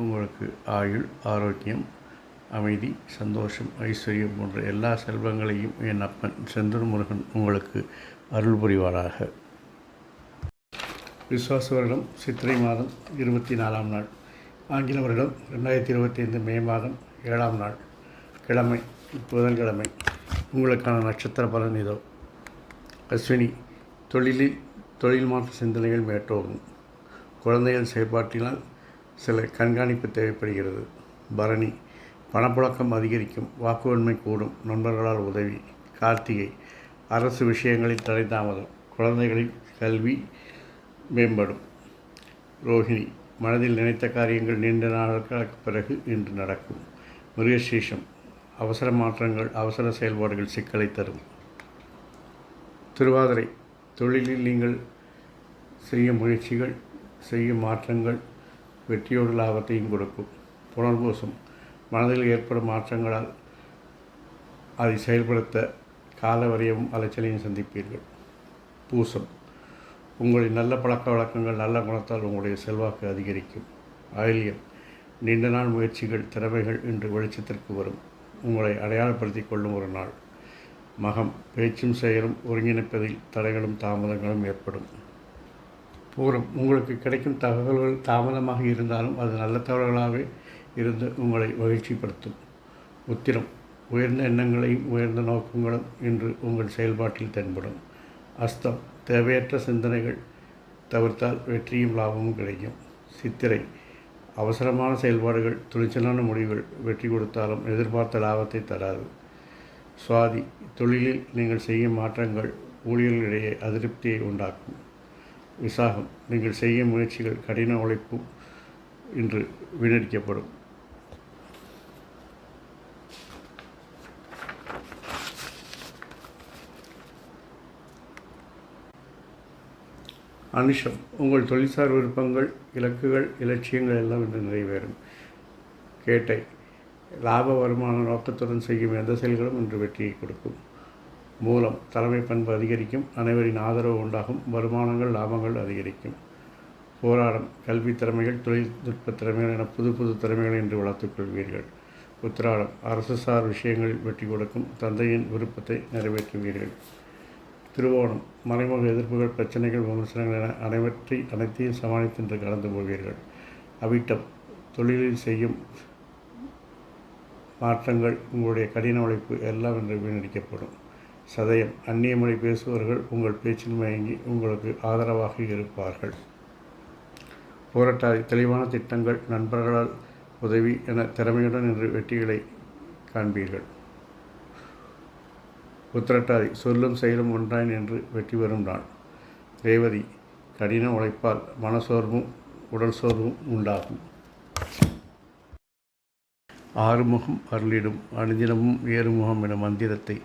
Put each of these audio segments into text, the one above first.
உங்களுக்கு ஆயுள் ஆரோக்கியம் அமைதி சந்தோஷம் ஐஸ்வர்யம் போன்ற எல்லா செல்வங்களையும் என் அப்பன் செந்தூர் முருகன் உங்களுக்கு அருள் புரிவாராக. விஸ்வாச வருடம் சித்திரை மாதம் இருபத்தி நாலாம் நாள். ஆங்கில வருடம் ரெண்டாயிரத்தி இருபத்தி ஐந்து மே மாதம் ஏழாம் நாள். கிழமை புதன்கிழமை உங்களுக்கான நட்சத்திர பலன் இதோ. அஸ்வினி தொழிலில் தொழில் மாற்ற சிந்தனைகள் மேட்டோகும் குழந்தைகள் செயற்பாட்டினால் சில கண்காணிப்பு தேவைப்படுகிறது. பரணி பணப்புழக்கம் அதிகரிக்கும் வாக்குவன்மை கூடும் நண்பர்களால் உதவி கார்த்திகை அரசு விஷயங்களில் தடை தாமதம் குழந்தைகளின் கல்வி மேம்படும். ரோஹிணி மனதில் நினைத்த காரியங்கள் நீண்ட நாட்களுக்கு பிறகு இன்று நடக்கும். மிருகசீஷம் அவசர மாற்றங்கள் அவசர செயல்பாடுகள் சிக்கலை தரும். திருவாதிரை தொழிலில் நீங்கள் செய்யும் முயற்சிகள் செய்யும் மாற்றங்கள் வெற்றியோடு லாபத்தையும் கொடுக்கும். புனர்பூசம். மனதில் ஏற்படும் மாற்றங்களால் அதை செயல்படுத்த காலவரையும் அலைச்சலையும் சந்திப்பீர்கள். பூசம். உங்களின் நல்ல பழக்க வழக்கங்கள் நல்ல குணத்தால் உங்களுடைய செல்வாக்கு அதிகரிக்கும். ஆயில்யம் நீண்ட நாள் முயற்சிகள் திறமைகள் இன்று வெளிச்சத்திற்கு வரும். உங்களை அடையாளப்படுத்தி கொள்ளும் ஒரு நாள். மகம். பேச்சும் செயலும் ஒருங்கிணைப்பதில் தடைகளும் தாமதங்களும் ஏற்படும். பூரம். உங்களுக்கு கிடைக்கும் தகவல்கள் தாமதமாக இருந்தாலும் அது நல்ல தகவல்களாகவே இருந்து உங்களை மகிழ்ச்சிப்படுத்தும். உத்திரம். உயர்ந்த எண்ணங்களையும் உயர்ந்த நோக்கங்களும் இன்று உங்கள் செயல்பாட்டில் தென்படும். அஸ்தம். தேவையற்ற சிந்தனைகள் தவிர்த்தால் வெற்றியும் லாபமும் கிடைக்கும். சித்திரை. அவசரமான செயல்பாடுகள் துணிச்சலான முடிவுகள் வெற்றி கொடுத்தாலும் எதிர்பார்த்த லாபத்தை தராது. சுவாதி. தொழிலில் நீங்கள் செய்யும் மாற்றங்கள் ஊழியர்களிடையே அதிருப்தியை உண்டாக்கும். விசாகம். நீங்கள் செய்யும் முயற்சிகள் கடின உழைப்பு இன்று வீணடிக்கப்படும். அனுஷம் உங்கள் தொழில்சார் விருப்பங்கள் இலக்குகள் இலட்சியங்கள் எல்லாம் இன்று நிறைவேறும். கேட்டை லாப வருமான நோக்கத்துடன் செய்யும் எந்த செயல்களும் இன்று வெற்றியை கொடுக்கும். மூலம் தலைமை பண்பு அதிகரிக்கும் அனைவரின் ஆதரவு உண்டாகும் வருமானங்கள் லாபங்கள் அதிகரிக்கும். போராடம் கல்வி திறமைகள் தொழில்நுட்ப திறமைகள் என புது புது திறமைகளை என்று வளர்த்துக்கொள்வீர்கள் உத்திராடம் அரசு சார் விஷயங்களில் வெற்றி கொடுக்கும் தந்தையின் விருப்பத்தை நிறைவேற்றுவீர்கள். திருவோணம் மறைமுக எதிர்ப்புகள் பிரச்சனைகள் விமர்சனங்கள் என அனைவற்றை அனைத்தையும் சமாளித்து கலந்து போவீர்கள். அவிட்டம் தொழிலில் செய்யும் மாற்றங்கள் உங்களுடைய கடின உழைப்பு எல்லாம் என்று வீணடிக்கப்படும். சதயம். அந்நிய மொழி பேசுபவர்கள் உங்கள் பேச்சில் மயங்கி உங்களுக்கு ஆதரவாக இருப்பார்கள். போராட்டாதி தெளிவான திட்டங்கள் நண்பர்களால் உதவி என திறமையுடன் என்று வெற்றிகளை காண்பீர்கள். உத்திரட்டாதி சொல்லும் செயலும் ஒன்றாய் என்று வெற்றி பெறும் நாள். ரேவதி கடின உழைப்பால் மனசோர்வும் உடல் சோர்வும் உண்டாகும். ஆறுமுகம் அருளிடும் அனுதினமும் ஏறுமுகம் என மந்திரத்தை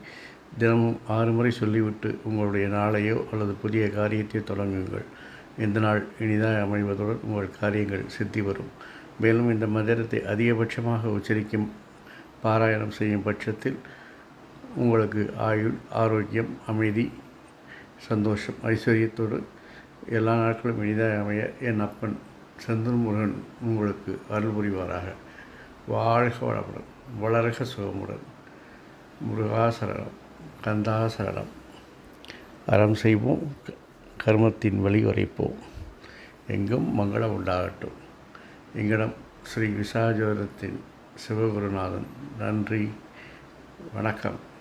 தினமும் ஆறு முறை சொல்லிவிட்டு உங்களுடைய நாளையோ அல்லது புதிய காரியத்தை தொடங்குங்கள். இந்த நாள் இனிதாக அமைவதுடன் உங்கள் காரியங்கள் சித்தி வரும். மேலும் இந்த மந்திரத்தை அதிகபட்சமாக உச்சரிக்கும் பாராயணம் செய்யும் பட்சத்தில் உங்களுக்கு ஆயுள் ஆரோக்கியம் அமைதி சந்தோஷம் ஐஸ்வர்யத்தோடு எல்லா நாட்களும் இனிதாக அமைய என் அப்பன் சந்திரமுருகன் உங்களுக்கு அருள் புரிவாராக. வாழ்க வளமுடன் வளரக சுகமுடன். முருகாசரணம். கந்தாசரணம். அறம் செய்வோம் கர்மத்தின் வழி உரைப்போம். எங்கும் மங்களம் உண்டாகட்டும். எங்களிடம் ஸ்ரீ விசாஜோதத்தின் சிவகுருநாதன். நன்றி. வணக்கம்.